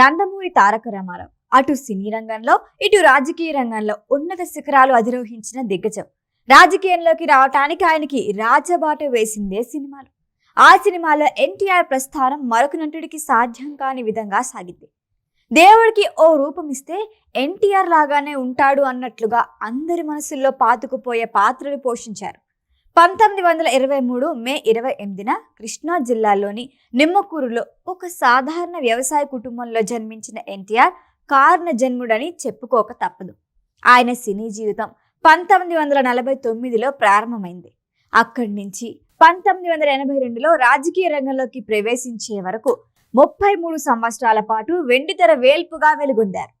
నందమూరి తారక రామారావు. అటు సినీ రంగంలో ఇటు రాజకీయ రంగంలో ఉన్నత శిఖరాలు అధిరోహించిన దిగ్గజం. రాజకీయంలోకి రావటానికి ఆయనకి రాజబాట వేసిందే సినిమాలు. ఆ సినిమాలో ఎన్టీఆర్ ప్రస్థానం మరొక నటుడికి సాధ్యం కాని విధంగా సాగింది. దేవుడికి ఓ రూపం ఇస్తే ఎన్టీఆర్ లాగానే ఉంటాడు అన్నట్లుగా అందరి మనసుల్లో పాతుకుపోయే పాత్రలు పోషించారు. పంతొమ్మిది వందల ఇరవై మూడు మే ఇరవై ఎనిమిదిన కృష్ణా జిల్లాలోని నిమ్మకూరులో ఒక సాధారణ వ్యవసాయ కుటుంబంలో జన్మించిన ఎన్టీఆర్ కారణ జన్ముడని చెప్పుకోక తప్పదు. ఆయన సినీ జీవితం పంతొమ్మిది వందల నలభై తొమ్మిదిలో ప్రారంభమైంది. అక్కడి నుంచి పంతొమ్మిది వందల ఎనభై రెండులో రాజకీయ రంగంలోకి ప్రవేశించే వరకు ముప్పై మూడు సంవత్సరాల పాటు వెండితెర వేల్పుగా వెలుగొందారు.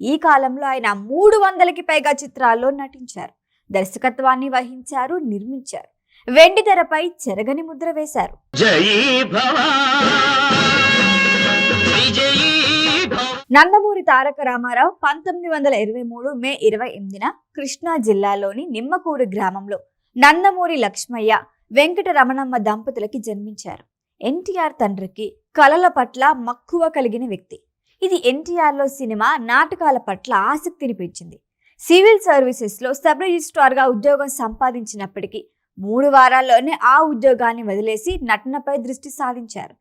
ఈ కాలంలో ఆయన మూడు వందలకి పైగా చిత్రాల్లో నటించారు. దర్శకత్వాన్ని వహించారు నిర్మించారు. వెండితెరపై చెరగని ముద్ర వేశారు. నందమూరి తారక రామారావు పంతొమ్మిది వందల ఇరవై మూడు మే ఇరవై ఎనిమిదిన కృష్ణా జిల్లాలోని నిమ్మకూరు గ్రామంలో నందమూరి లక్ష్మయ్య వెంకట రమణమ్మ దంపతులకి జన్మించారు. ఎన్టీఆర్ తండ్రికి కళల పట్ల మక్కువ కలిగిన వ్యక్తి. ఇది ఎన్టీఆర్లో సినిమా నాటకాల పట్ల ఆసక్తిని పెంచింది. సివిల్ సర్వీసెస్లో సబ్ రిజిస్ట్రార్గా ఉద్యోగం సంపాదించినప్పటికీ మూడు వారాల్లోనే ఆ ఉద్యోగాన్ని వదిలేసి నటనపై దృష్టి సాధించారు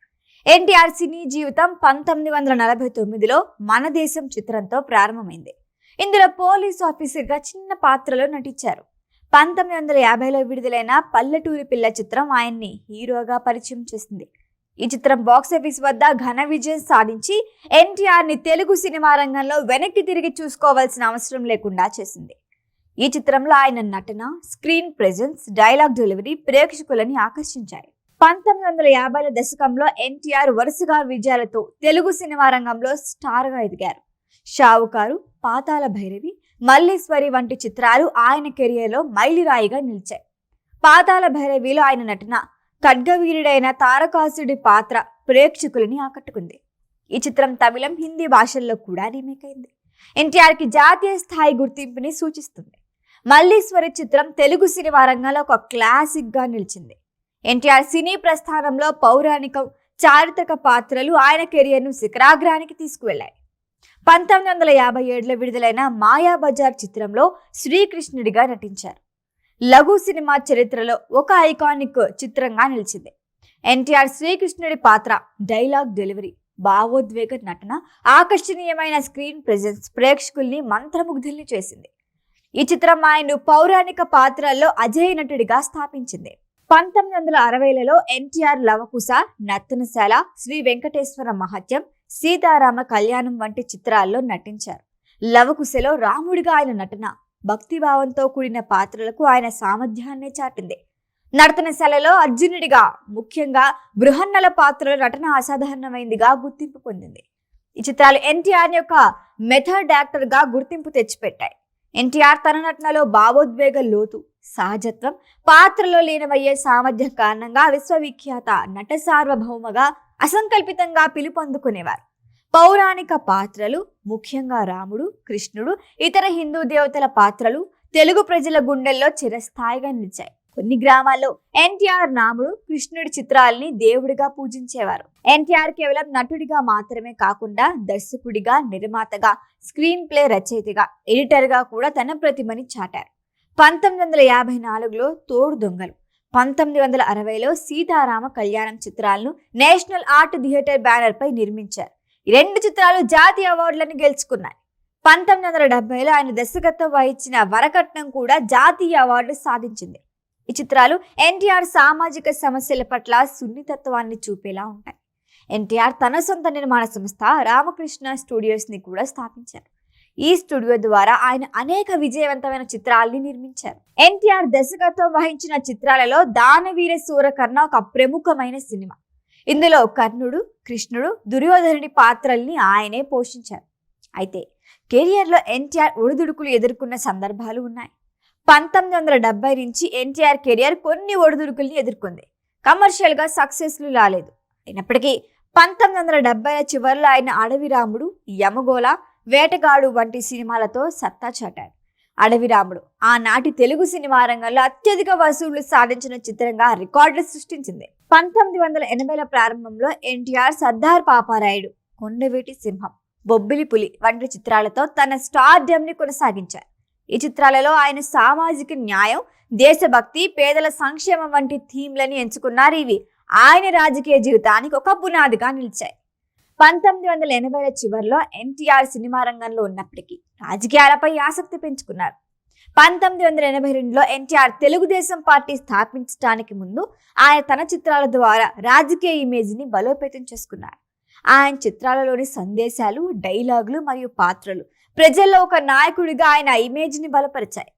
ఎన్టీఆర్ సినీ జీవితం పంతొమ్మిది వందల నలభై తొమ్మిదిలో మన దేశం చిత్రంతో ప్రారంభమైంది. ఇందులో పోలీస్ ఆఫీసర్గా చిన్న పాత్రలో నటించారు. పంతొమ్మిది వందల యాభైలో విడుదలైన పల్లెటూరి పిల్ల చిత్రం ఆయన్ని హీరోగా పరిచయం చేసింది. ఈ చిత్రం బాక్సాఫీస్ వద్ద ఘన విజయం సాధించి ఎన్టీఆర్ని తెలుగు సినిమా రంగంలో వెనక్కి తిరిగి చూసుకోవాల్సిన అవసరం లేకుండా చేసింది. ఈ చిత్రంలో ఆయన నటన స్క్రీన్ ప్రెజెన్స్ డైలాగ్ డెలివరీ ప్రేక్షకులని ఆకర్షించాయి. పంతొమ్మిది వందల యాభైల దశకంలో ఎన్టీఆర్ వరుసగా విజయాలతో తెలుగు సినిమా రంగంలో స్టార్గా ఎదిగారు. షావుకారు పాతాల భైరవి మల్లీశ్వరి వంటి చిత్రాలు ఆయన కెరియర్లో మైలిరాయిగా నిలిచాయి. పాతాల భైరవిలో ఆయన నటన ఖడ్గవీరుడైన తారకాసుడి పాత్ర ప్రేక్షకులని ఆకట్టుకుంది. ఈ చిత్రం తమిళం హిందీ భాషల్లో కూడా రీమేక్ అయింది ఎన్టీఆర్కి జాతీయ స్థాయి గుర్తింపుని సూచిస్తుంది. మల్లీశ్వరి చిత్రం తెలుగు సినిమా రంగంలో ఒక క్లాసిక్గా నిలిచింది. ఎన్టీఆర్ సినీ ప్రస్థానంలో పౌరాణిక చారిత్రక పాత్రలు ఆయన కెరియర్ను శిఖరాగ్రానికి తీసుకువెళ్ళాయి పంతొమ్మిది వందల యాభై ఏడులో విడుదలైన మాయాబజార్ చిత్రంలో శ్రీకృష్ణుడిగా నటించారు. లఘు సినిమా చరిత్రలో ఒక ఐకానిక్ చిత్రంగా నిలిచింది. ఎన్టీఆర్ శ్రీకృష్ణుడి పాత్ర డైలాగ్ డెలివరీ భావోద్వేగ నటన ఆకర్షణీయమైన స్క్రీన్ ప్రెజెన్స్ ప్రేక్షకుల్ని మంత్రముగ్ధుల్ని చేసింది. ఈ చిత్రం ఆయన్ను పౌరాణిక పాత్రల్లో అజయ నటుడిగా స్థాపించింది. పంతొమ్మిది వందల అరవైలలో ఎన్టీఆర్ లవకుశ నర్తనశాల శ్రీ వెంకటేశ్వర మహత్యం సీతారామ కళ్యాణం వంటి చిత్రాల్లో నటించారు. లవకుశలో రాముడిగా ఆయన నటన భక్తిభావంతో కూడిన పాత్రలకు ఆయన సామర్థ్యాన్నే చాటింది. నర్తనశాలలో అర్జునుడిగా ముఖ్యంగా బృహన్నల పాత్రలో నటన అసాధారణమైందిగా గుర్తింపు పొందింది. ఈ చిత్రాలు ఎన్టీఆర్ యొక్క మెథడ్ యాక్టర్గా గుర్తింపు తెచ్చిపెట్టాయి. ఎన్టీఆర్ తన నటనలో భావోద్వేగ లోతు సహజత్వం పాత్రలో లీనమయ్యే సామర్థ్యం కారణంగా విశ్వవిఖ్యాత నట సార్వభౌమగా అసంకల్పితంగా పిలుపొందుకునేవారు. పౌరాణిక పాత్రలు ముఖ్యంగా రాముడు కృష్ణుడు ఇతర హిందూ దేవతల పాత్రలు తెలుగు ప్రజల గుండెల్లో చిరస్థాయిగా నిలిచాయి. కొన్ని గ్రామాల్లో ఎన్టీఆర్ రాముడు కృష్ణుడి చిత్రాల్ని దేవుడిగా పూజించేవారు. ఎన్టీఆర్ కేవలం నటుడిగా మాత్రమే కాకుండా దర్శకుడిగా నిర్మాతగా స్క్రీన్ ప్లే రచయితగా ఎడిటర్గా కూడా తన ప్రతిమని చాటారు. పంతొమ్మిది వందల యాభై నాలుగులో తోడు దొంగలు పంతొమ్మిది వందల అరవైలో సీతారామ కళ్యాణం చిత్రాలను నేషనల్ ఆర్ట్ థియేటర్ బ్యానర్పై నిర్మించారు. ఈ రెండు చిత్రాలు జాతీయ అవార్డులను గెలుచుకున్నాయి. పంతొమ్మిది వందల డెబ్బైలో ఆయన దర్శకత్వం వహించిన వరకట్నం కూడా జాతీయ అవార్డు సాధించింది. ఈ చిత్రాలు ఎన్టీఆర్ సామాజిక సమస్యల పట్ల సున్నితత్వాన్ని చూపేలా ఉంటాయి. ఎన్టీఆర్ తన సొంత నిర్మాణ సంస్థ రామకృష్ణ స్టూడియోస్ని కూడా స్థాపించారు. ఈ స్టూడియో ద్వారా ఆయన అనేక విజయవంతమైన చిత్రాల్ని నిర్మించారు. ఎన్టీఆర్ దర్శకత్వం వహించిన చిత్రాలలో దానవీర సూరకర్ణ ఒక ప్రముఖమైన సినిమా. ఇందులో కర్ణుడు కృష్ణుడు దుర్యోధనుడి పాత్రల్ని ఆయనే పోషించారు. అయితే కెరియర్లో ఎన్టీఆర్ ఒడిదుడుకులు ఎదుర్కొన్న సందర్భాలు ఉన్నాయి. పంతొమ్మిది వందల డెబ్బై నుంచి ఎన్టీఆర్ కెరియర్ కొన్ని ఒడిదుడుకుల్ని ఎదుర్కొంది. కమర్షియల్గా సక్సెస్లు రాలేదు. అయినప్పటికీ పంతొమ్మిది వందల డెబ్బై చివరిలో ఆయన అడవి రాముడు యమగోళ వేటగాడు వంటి సినిమాలతో సత్తా చాటాడు అడవి రాముడు ఆనాటి తెలుగు సినిమా రంగంలో అత్యధిక వసూళ్ళు సాధించిన చిత్రంగా రికార్డులు సృష్టించింది. పంతొమ్మిది వందల ఎనభైల ప్రారంభంలో ఎన్టీఆర్ సర్దార్ పాపారాయుడు కొండవీటి సింహం బొబ్బిలి పులి వంటి చిత్రాలతో తన స్టార్డమ్ని కొనసాగించారు. ఈ చిత్రాలలో ఆయన సామాజిక న్యాయం దేశభక్తి పేదల సంక్షేమం వంటి థీమ్లని ఎంచుకున్నారు ఇవి. ఆయన రాజకీయ జీవితానికి ఒక పునాదిగా నిలిచాయి. పంతొమ్మిది వందల ఎనభైల చివరిలో ఎన్టీఆర్ సినిమా రంగంలో ఉన్నప్పటికీ రాజకీయాలపై ఆసక్తి పెంచుకున్నారు. పంతొమ్మిది వందల ఎనభై రెండులో ఎన్టీఆర్ తెలుగుదేశం పార్టీ స్థాపించడానికి ముందు ఆయన తన చిత్రాల ద్వారా రాజకీయ ఇమేజ్ని బలోపేతం చేసుకున్నారు. ఆయన చిత్రాలలోని సందేశాలు డైలాగులు మరియు పాత్రలు ప్రజల్లో ఒక నాయకుడిగా ఆయన ఇమేజ్ని బలపరిచాయి.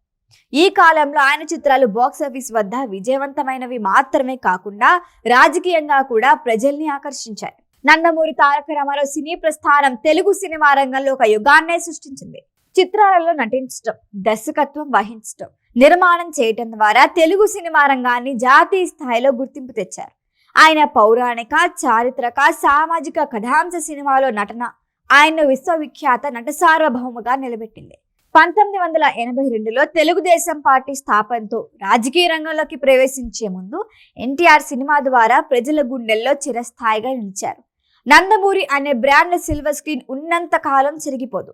ఈ కాలంలో ఆయన చిత్రాలు బాక్స్ ఆఫీస్ వద్ద విజయవంతమైనవి మాత్రమే కాకుండా రాజకీయంగా కూడా ప్రజల్ని ఆకర్షించాయి. నందమూరి తారక రామారావు సినీ ప్రస్థానం తెలుగు సినిమా రంగంలో ఒక యుగాన్నే సృష్టించింది. చిత్రాలలో నటించడం దర్శకత్వం వహించడం నిర్మాణం చేయటం ద్వారా తెలుగు సినిమా రంగాన్ని జాతీయ స్థాయిలో గుర్తింపు తెచ్చారు. ఆయన పౌరాణిక చారిత్రక సామాజిక కథాంశ సినిమాలో నటన ఆయన విశ్వవిఖ్యాత నట సార్వభౌమగా నిలబెట్టింది. పంతొమ్మిది వందల ఎనభై రెండులో తెలుగుదేశం పార్టీ స్థాపనతో రాజకీయ రంగంలోకి ప్రవేశించే ముందు ఎన్టీఆర్ సినిమా ద్వారా ప్రజల గుండెల్లో చిరస్థాయిగా నిలిచారు. నందమూరి అనే బ్రాండ్ సిల్వర్ స్క్రీన్ ఉన్నంత కాలం చెరిగిపోదు.